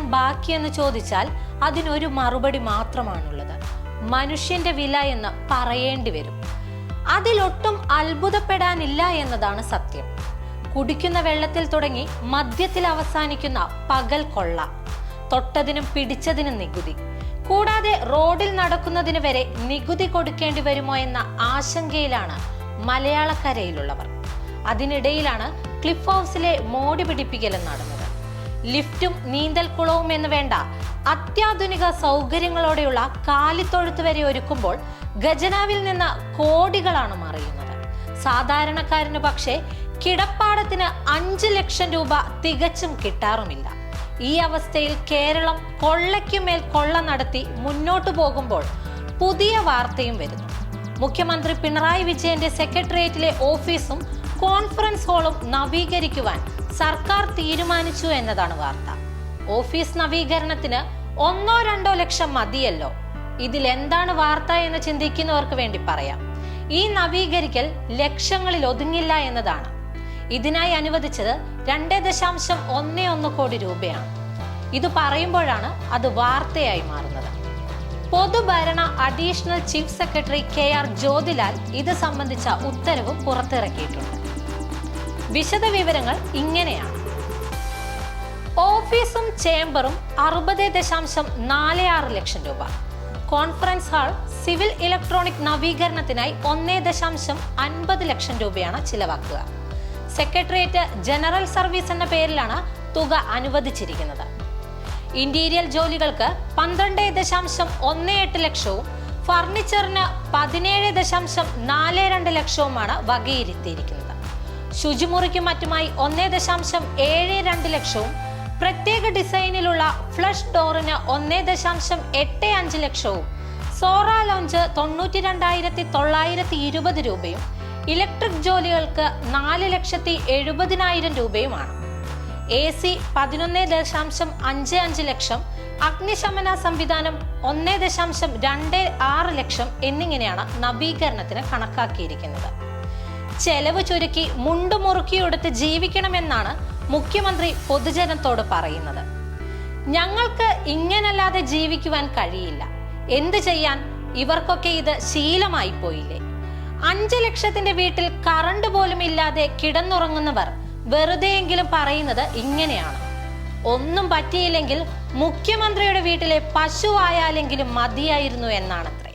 ബാക്കിയെന്ന് ചോദിച്ചാൽ അതിനൊരു മറുപടി മാത്രമാണുള്ളത്. മനുഷ്യന്റെ വില എന്ന് പറയേണ്ടി വരും. അതിലൊട്ടും അത്ഭുതപ്പെടാനില്ല എന്നതാണ് സത്യം. കുടിക്കുന്ന വെള്ളത്തിൽ തുടങ്ങി മദ്യത്തിൽ അവസാനിക്കുന്ന പകൽ കൊള്ള തൊട്ടതിനും പിടിച്ചതിനും നികുതി കൂടാതെ റോഡിൽ നടക്കുന്നതിന് വരെ നികുതി കൊടുക്കേണ്ടി വരുമോ എന്ന ആശങ്കയിലാണ് മലയാളക്കരയിലുള്ളവർ. അതിനിടയിലാണ് ക്ലിഫ് ഹൗസിലെ മോടി പിടിപ്പിക്കലും നടന്നത്. ലിഫ്റ്റും നീന്തൽക്കുളവും എന്ന് വേണ്ട അത്യാധുനിക സൗകര്യങ്ങളോടെയുള്ള കാലിത്തൊഴുത്ത് വരെ ഒരുക്കുമ്പോൾ ഖജനാവിൽ നിന്ന് കോടികളാണ് മറിയുന്നത്. സാധാരണക്കാരന് പക്ഷേ കിടപ്പാടത്തിന് അഞ്ച് ലക്ഷം രൂപ തികച്ചും കിട്ടാറുമില്ല. ഈ അവസ്ഥയിൽ കേരളം കൊള്ളയ്ക്കുമേൽ കൊള്ള നടത്തി മുന്നോട്ടു പോകുമ്പോൾ പുതിയ വാർത്തയും വരുന്നു. മുഖ്യമന്ത്രി പിണറായി വിജയന്റെ സെക്രട്ടേറിയറ്റിലെ ഓഫീസും കോൺഫറൻസ് ഹാളും നവീകരിക്കുവാൻ സർക്കാർ തീരുമാനിച്ചു എന്നതാണ് വാർത്ത. ഓഫീസ് നവീകരണത്തിന് ഒന്നോ രണ്ടോ ലക്ഷം മതിയല്ലോ. ഇതിൽ എന്താണ് വാർത്ത എന്ന് ചിന്തിക്കുന്നവർക്ക് വേണ്ടി പറയാം. ഈ നവീകരിക്കൽ ലക്ഷങ്ങളിൽ ഒതുങ്ങില്ല എന്നതാണ്. ഇതിനായി അനുവദിച്ചത് രണ്ട് ദശാംശം ഒന്ന് ഒന്ന് കോടി രൂപയാണ്. ഇത് പറയുമ്പോഴാണ് അത് വാർത്തയായി മാറുന്നത്. പൊതുഭരണ additional chief secretary K R Jyothilal ഇത് സംബന്ധിച്ച ഉത്തരവ് പുറത്തിറക്കിയിട്ടുണ്ട്. വിശദവിവരങ്ങൾ ഇങ്ങനെയാണ്. ഓഫീസും ചേംബറും അറുപത് ദശാംശം നാല് ആറ് ലക്ഷം രൂപ. കോൺഫറൻസ് ഹാൾ സിവിൽ ഇലക്ട്രോണിക് നവീകരണത്തിനായി ഒന്നേ ദശാംശം അൻപത് ലക്ഷം രൂപയാണ് ചിലവാക്കുക. സെക്രട്ടേറിയറ്റ് ജനറൽ സർവീസ് എന്ന പേരിലാണ് തുക അനുവദിച്ചിരിക്കുന്നത്. ഇന്റീരിയൽ ജോലികൾക്ക് പന്ത്രണ്ട് ദശാംശം ഒന്ന് എട്ട് ലക്ഷവും ഫർണിച്ചറിന് പതിനേഴ് ദശാംശം നാല് രണ്ട് ലക്ഷവുമാണ് വകയിരുത്തിയിരിക്കുന്നത്. ശുചിമുറിക്കും മറ്റുമായി ഒന്നേ ദശാംശം ഏഴ് രണ്ട് ലക്ഷവും പ്രത്യേക ഡിസൈനിലുള്ള ഫ്ലഷ് ഡോറിന് ഒന്നേ ദശാംശം എട്ട് അഞ്ച് ലക്ഷവും സോറ ലോഞ്ച് തൊണ്ണൂറ്റി രണ്ടായിരത്തി തൊള്ളായിരത്തി ഇരുപത് രൂപയും ഇലക്ട്രിക് ജോലികൾക്ക് നാല് ലക്ഷത്തി എഴുപതിനായിരം രൂപയുമാണ്. എ സി പതിനൊന്ന് ദശാംശം അഞ്ച് അഞ്ച് ലക്ഷം അഗ്നിശമന സംവിധാനം ഒന്ന് ദശാംശം രണ്ട് ആറ് ലക്ഷം എന്നിങ്ങനെയാണ് നവീകരണത്തിന് കണക്കാക്കിയിരിക്കുന്നത്. ചെലവ് ചുരുക്കി മുണ്ടു മുറുക്കിയെടുത്ത് ജീവിക്കണമെന്നാണ് മുഖ്യമന്ത്രി പൊതുജനത്തോട് പറയുന്നത്. ഞങ്ങൾക്ക് ഇങ്ങനല്ലാതെ ജീവിക്കുവാൻ കഴിയില്ല. എന്ത് ചെയ്യാൻ? ഇവർക്കൊക്കെ ഇത് ശീലമായി പോയില്ലേ അഞ്ച് ലക്ഷത്തിന്റെ വീട്ടിൽ കറണ്ട് പോലും ഇല്ലാതെ കിടന്നുറങ്ങുന്നവർ വെറുതെയെങ്കിലും പറയുന്നത് ഇങ്ങനെയാണ്. ഒന്നും പറ്റിയില്ലെങ്കിൽ മുഖ്യമന്ത്രിയുടെ വീട്ടിലെ പശുവായാലെങ്കിലും മതിയായിരുന്നു എന്നാണത്രേ